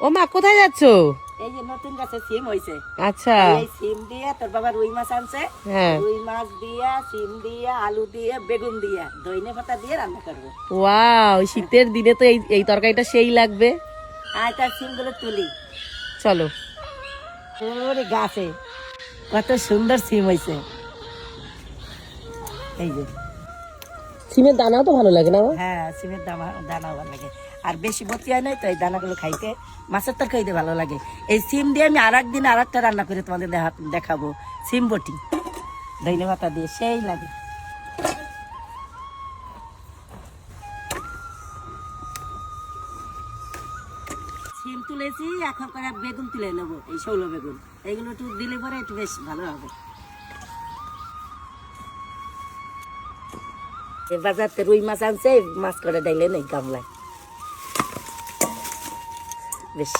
ও মা কোথায় যাচ্ছ? এই যে নতুন গাছে সিম হইছে। আচ্ছা। এই সিম দিয়ে তোর বাবা রুই মাছ আনছে। হ্যাঁ। রুই মাছ দিয়া সিম দিয়া আলু দিয়ে বেগুন দিয়া দইনে পাতা দিয়ে রান্না করব। ওয়াও শীতের দিনে তো এই এই তরকারিটা সেই লাগবে। আর তার সিমগুলো তুলি। চলো। ওরে গাছে কত সুন্দর সিম হইছে। এই যে। সিমের দানাও তো ভালো লাগে না? হ্যাঁ সিমের দানা দানা ভালো লাগে। আর বেশি ভর্তি হয় নাই, তো এই দানাগুলো খাইতে মাছের তরকারিতে ভালো লাগে। এই সিম দিয়ে আমি আর একদিন আর একটা রান্না করে তোমাদের দেখা- দেখাবো। সিম বটি। ধনে পাতা দিয়ে সেই লাগে। সিম তুলেছি, এখন করে বেগুন তুলে নেব, এই শৌল বেগুন। এইগুলো একটু দিলে পরে একটু বেশ ভালো হবে। বাজারতে রুই মাছ আনছে, মাছ করে ডাইলে নেই গামলায়। বেশ,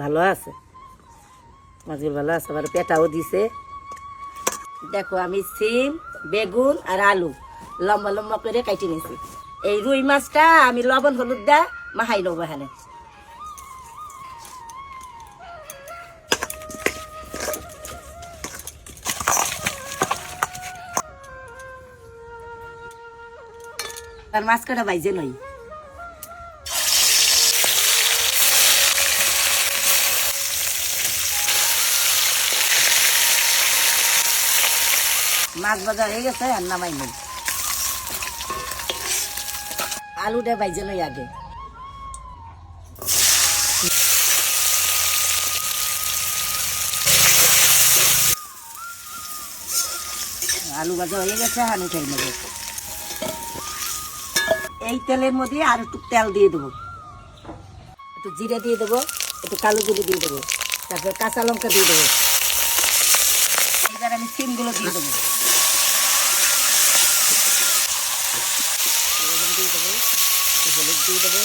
ভালো আছে। মাছগুলো ভালো আছে, আবার পেটাও দিছে। দেখো, আমি সিম, বেগুন আর আলু লম্বা লম্বা করে কাটি নিয়েছি। এই রুই মাছটা আমি লবণ, হলুদ দা মাহাই নেব এখানে। আর মাছ কটা বাইজে নই মাছ বাজার হয়ে গেছে, আর নামাই নেই। আলুটা বাইজে লই আগে। আলু ভাজা হয়ে গেছে হানি খাই নেব। এই তেলের মধ্যে আর একটু তেল দিয়ে দেবো। একটু জিরে দিয়ে দেবো, একটু কালো জিরে দিয়ে দেবো। তারপরে কাঁচা লঙ্কা দিয়ে দেবো। হলুদ দিয়ে দেবো।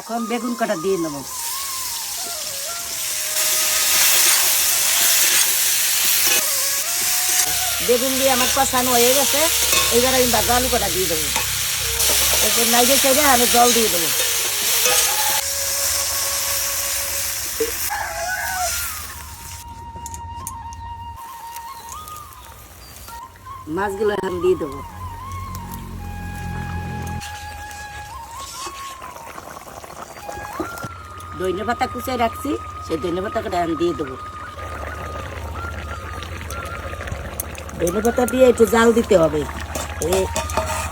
এখন বেগুন কটা দিয়ে নেব বেগুন দিয়ে আমার কষানো হয়ে গেছে, এইবার আমি বাগা আলু কটা দিয়ে দেবো। এরপর নাইজে চাইলে আমি জল দিয়ে দেবো। মাছগুলো এখন দিয়ে দেবো। দইনে পাতা কুচাই রাখছি, সেই দইনে পাতা কটা এখন দিয়ে দেবো। ধনে পাতা দিয়ে একটু জাল দিতে হবে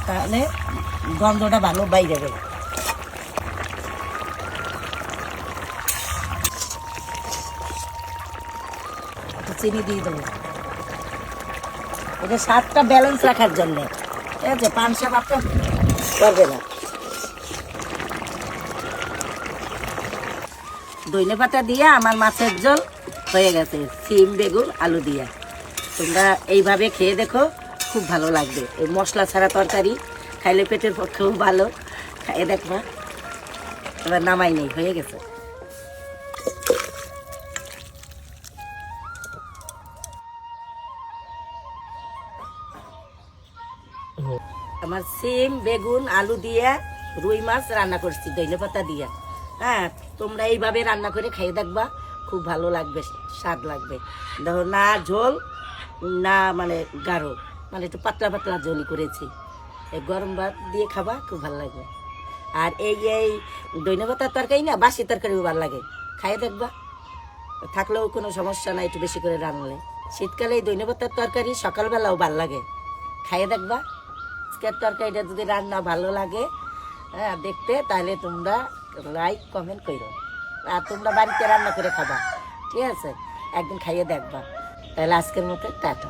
তাহলে গন্ধটা ভালো বাইরে যাবে। চিনি দিয়ে দেবো। এটা স্বাদটা ব্যালেন্স রাখার জন্যে। ঠিক আছে? পান সাপ করবে না। পাতা দিয়ে আমার মাছের জল হয়ে গেছে। সিম, বেগুন, আলু দিয়ে। তোমরা এইভাবে খেয়ে দেখো, খুব ভালো লাগবে। এই মশলা ছাড়া তরকারি খাইলে পেটের পক্ষেও ভালো। খাইয়ে দেখবা। এবার নামাই নেই, হয়ে গেছে। আমার সিম, বেগুন, আলু দিয়ে রুই মাছ রান্না করছি দইলে পাতা দিয়ে। হ্যাঁ তোমরা এইভাবে রান্না করে খাইয়ে দেখবা, খুব ভালো লাগবে, স্বাদ লাগবে। দেখো না ঝোল, না মানে গাঢ় মানে একটু পাতলা পাতলা ঝোলই করেছি। এই গরম ভাত দিয়ে খাবা, খুব ভালো লাগবে। আর এই এই দইনে পাতার তরকারি না, বাসি তরকারিও ভালো লাগে খাইয়ে দেখবা। থাকলেও কোনো সমস্যা নাই, একটু বেশি করে রান্নলে শীতকালে এই দইনে পাতার তরকারি সকালবেলাও ভালো লাগে খাইয়ে দেখবা। আজকের তরকারিটা যদি রান্না ভালো লাগে হ্যাঁ দেখতে, তাহলে তোমরা লাইক কমেন্ট করো। আর তোমরা বাড়িতে রান্না করে খাবা। ঠিক আছে? একদিন খাইয়ে দেখবা। তাহলে আজকের মতো টাটা।